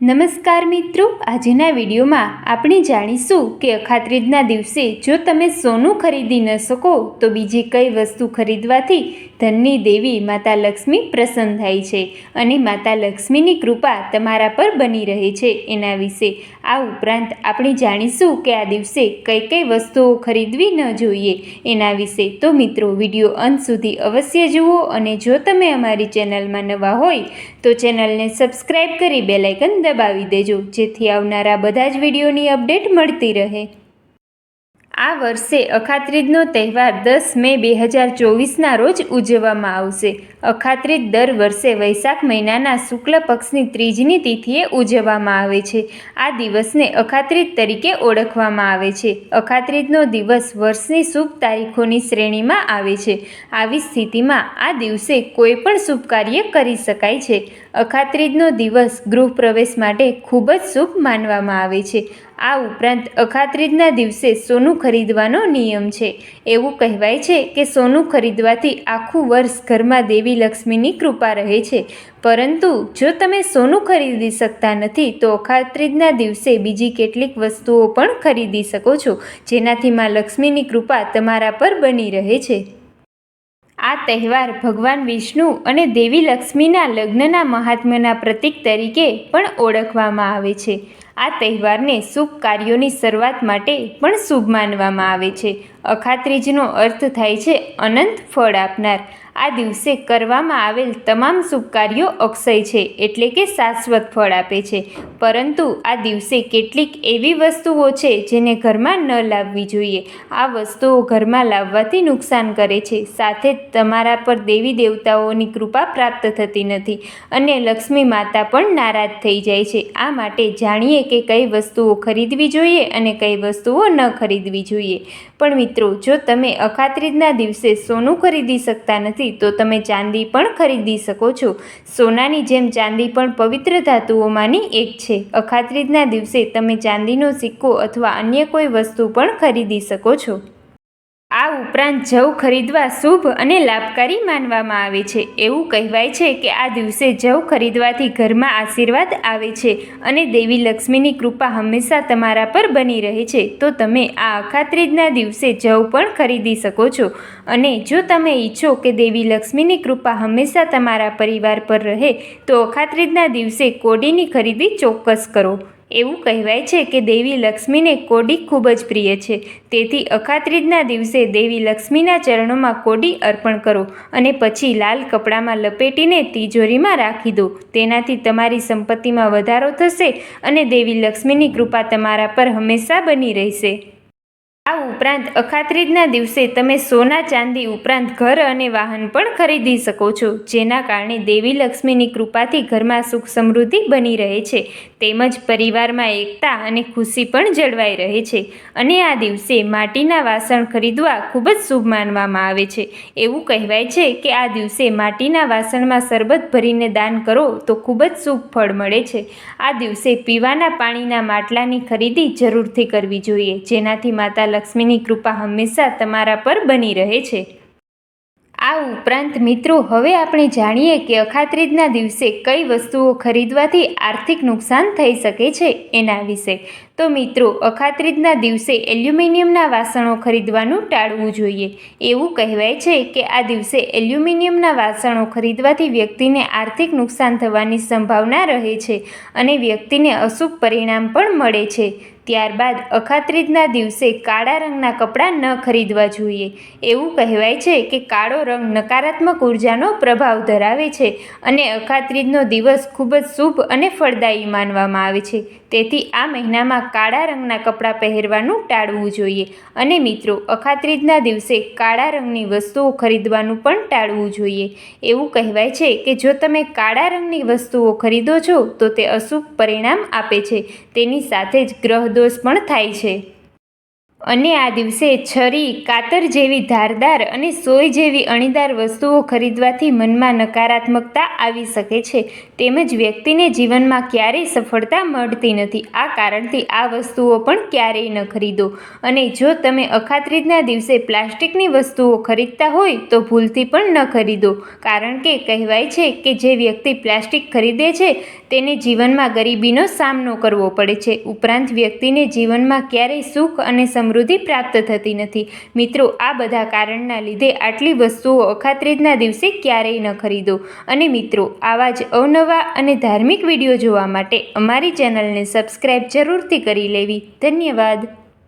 નમસ્કાર મિત્રો, આજના વિડીયોમાં આપણે જાણીશું કે અખાત્રીજના દિવસે જો તમે સોનું ખરીદી ન શકો, તો બીજી કઈ વસ્તુ ખરીદવાથી ધનની દેવી માતા લક્ષ્મી પ્રસન્ન થાય છે અને માતા લક્ષ્મીની કૃપા તમારા પર બની રહે છે. એના વિશે આ ઉપરાંત આપણે જાણીશું કે આ દિવસે કઈ કઈ વસ્તુઓ ખરીદવી ન જોઈએ. એના વિશે તો મિત્રો, વીડિયો અંત સુધી અવશ્ય જુઓ અને જો તમે અમારી ચેનલમાં નવા હોય, તો ચેનલને સબસ્ક્રાઈબ કરી બેલાઇકન દબાવી દેજો. જેથી આવનારા બધા જ વિડીયોની અપડેટ મળતી રહે. આ વર્ષે અખાત્રીજનો તહેવાર દસ મે બે હજાર ચોવીસના રોજ ઉજવવામાં આવશે. અખાત્રીજ દર વર્ષે વૈશાખ મહિનાના શુક્લ પક્ષની ત્રીજની તિથિએ ઉજવવામાં આવે છે. આ દિવસને અખાત્રીજ તરીકે ઓળખવામાં આવે છે. અખાત્રીજનો દિવસ વર્ષની શુભ તારીખોની શ્રેણીમાં આવે છે. આવી સ્થિતિમાં આ દિવસે કોઈ પણ શુભ કાર્ય કરી શકાય છે. અખાત્રીજનો દિવસ ગૃહ પ્રવેશ માટે ખૂબ જ શુભ માનવામાં આવે છે. આ ઉપરાંત અખાત્રીજના દિવસે સોનું ખરીદવાનો નિયમ છે. એવું કહેવાય છે કે સોનું ખરીદવાથી આખું વર્ષ ઘરમાં દેવી લક્ષ્મીની કૃપા રહે છે. પરંતુ જો તમે સોનું ખરીદી શકતા નથી, તો અખાત્રીજના દિવસે બીજી કેટલીક વસ્તુઓ પણ ખરીદી શકો છો, જેનાથી માં લક્ષ્મીની કૃપા તમારા પર બની રહે છે. આ તહેવાર ભગવાન વિષ્ણુ અને દેવી લક્ષ્મીના લગ્નના મહાત્મ્યના પ્રતીક તરીકે પણ ઓળખવામાં આવે છે. આ તહેવારને શુભ કાર્યોની શરૂઆત માટે પણ શુભ માનવામાં આવે છે. અખાત્રીજનો અર્થ થાય છે અનંત ફળ આપનાર. આ દિવસે કરવામાં આવેલ તમામ શુભ કાર્યો અક્ષય છે, એટલે કે શાશ્વત ફળ આપે છે. પરંતુ આ દિવસે કેટલીક એવી વસ્તુઓ છે જેને ઘરમાં ન લાવવી જોઈએ. આ વસ્તુઓ ઘરમાં લાવવાથી નુકસાન કરે છે. સાથે તમારા પર દેવી દેવતાઓની કૃપા પ્રાપ્ત થતી નથી અને લક્ષ્મી માતા પણ નારાજ થઈ જાય છે. આ માટે જાણીએ કે કઈ વસ્તુઓ ખરીદવી જોઈએ અને કઈ વસ્તુઓ ન ખરીદવી જોઈએ. પણ મિત્રો, જો તમે અખાત્રીજના દિવસે સોનું ખરીદી શકતા નથી, તો તમે ચાંદી પણ ખરીદી શકો છો. સોનાની જેમ ચાંદી પણ પવિત્ર ધાતુઓમાંની એક છે. અખાત્રીજના દિવસે તમે ચાંદીનો સિક્કો અથવા અન્ય કોઈ વસ્તુ પણ ખરીદી શકો છો. આ ઉપરાંત જવ ખરીદવા શુભ અને લાભકારી માનવામાં આવે છે. એવું કહેવાય છે કે આ દિવસે જવ ખરીદવાથી ઘરમાં આશીર્વાદ આવે છે અને દેવી લક્ષ્મીની કૃપા હંમેશા તમારા પર બની રહે છે. તો તમે આ અખાત્રીજના દિવસે જવ પણ ખરીદી શકો છો. અને જો તમે ઈચ્છો કે દેવી લક્ષ્મીની કૃપા હંમેશા તમારા પરિવાર પર રહે, તો અખાત્રીજના દિવસે કોડીની ખરીદી ચોક્કસ કરો. એવું કહેવાય છે કે દેવી લક્ષ્મીને કોડી ખૂબ જ પ્રિય છે. તેથી અખાત્રીજના દિવસે દેવી લક્ષ્મીના ચરણોમાં કોડી અર્પણ કરો અને પછી લાલ કપડામાં લપેટીને તિજોરીમાં રાખી દો. તેનાથી તમારી સંપત્તિમાં વધારો થશે અને દેવી લક્ષ્મીની કૃપા તમારા પર હંમેશા બની રહેશે. આ ઉપરાંત અખાત્રીજના દિવસે તમે સોના, ચાંદી ઉપરાંત ઘર અને વાહન પણ ખરીદી શકો છો, જેના કારણે દેવી લક્ષ્મીની કૃપાથી ઘરમાં સુખ સમૃદ્ધિ બની રહે છે. તેમજ પરિવારમાં એકતા અને ખુશી પણ જળવાઈ રહે છે. અને આ દિવસે માટીના વાસણ ખરીદવા ખૂબ જ શુભ માનવામાં આવે છે. એવું કહેવાય છે કે આ દિવસે માટીના વાસણમાં શરબત ભરીને દાન કરો તો ખૂબ જ શુભ ફળ મળે છે. આ દિવસે પીવાના પાણીના માટલાની ખરીદી જરૂરથી કરવી જોઈએ, જેનાથી માતા લક્ષ્મીની કૃપા હંમેશા તમારા પર બની રહે છે. આ ઉપરાંત મિત્રો, હવે આપણે જાણીએ કે અખાત્રીજના દિવસે કઈ વસ્તુઓ ખરીદવાથી આર્થિક નુકસાન થઈ શકે છે એના વિશે. તો મિત્રો, અખાત્રીજના દિવસે એલ્યુમિનિયમના વાસણો ખરીદવાનું ટાળવું જોઈએ. એવું કહેવાય છે કે આ દિવસે એલ્યુમિનિયમના વાસણો ખરીદવાથી વ્યક્તિને આર્થિક નુકસાન થવાની સંભાવના રહે છે અને વ્યક્તિને અશુભ પરિણામ પણ મળે છે. ત્યારબાદ અખાત્રીજના દિવસે કાળા રંગના કપડાં ન ખરીદવા જોઈએ. એવું કહેવાય છે કે કાળો રંગ નકારાત્મક ઉર્જાનો પ્રભાવ ધરાવે છે અને અખાત્રીજનો દિવસ ખૂબ જ શુભ અને ફળદાયી માનવામાં આવે છે. તેથી આ મહિનામાં કાળા રંગના કપડાં પહેરવાનું ટાળવું જોઈએ. અને મિત્રો, અખાત્રીજના દિવસે કાળા રંગની વસ્તુઓ ખરીદવાનું પણ ટાળવું જોઈએ. એવું કહેવાય છે કે જો તમે કાળા રંગની વસ્તુઓ ખરીદો છો, તો તે અશુભ પરિણામ આપે છે. તેની સાથે જ ગ્રહ દોષ પણ થાય છે. અને આ દિવસે છરી, કાતર જેવી ધારદાર અને સોય જેવી અણીદાર વસ્તુઓ ખરીદવાથી મનમાં નકારાત્મકતા આવી શકે છે. તેમજ વ્યક્તિને જીવનમાં ક્યારેય સફળતા મળતી નથી. આ કારણથી આ વસ્તુઓ પણ ક્યારેય ન ખરીદો. અને જો તમે અખાત્રીજના દિવસે પ્લાસ્ટિકની વસ્તુઓ ખરીદતા હોય, તો ભૂલથી પણ ન ખરીદો. કારણ કે કહેવાય છે કે જે વ્યક્તિ પ્લાસ્ટિક ખરીદે છે તેને જીવનમાં ગરીબીનો સામનો કરવો પડે છે. ઉપરાંત વ્યક્તિને જીવનમાં ક્યારેય સુખ અને સમૃદ્ધિ પ્રાપ્ત થતી નથી. મિત્રો, આ બધા કારણના લીધે આટલી વસ્તુઓ અખાત્રીજના દિવસે ક્યારેય ન ખરીદો. અને મિત્રો, આવા જ અવનવા અને ધાર્મિક વીડિયો જોવા માટે અમારી ચેનલને સબસ્ક્રાઈબ જરૂરથી કરી લેવી. ધન્યવાદ.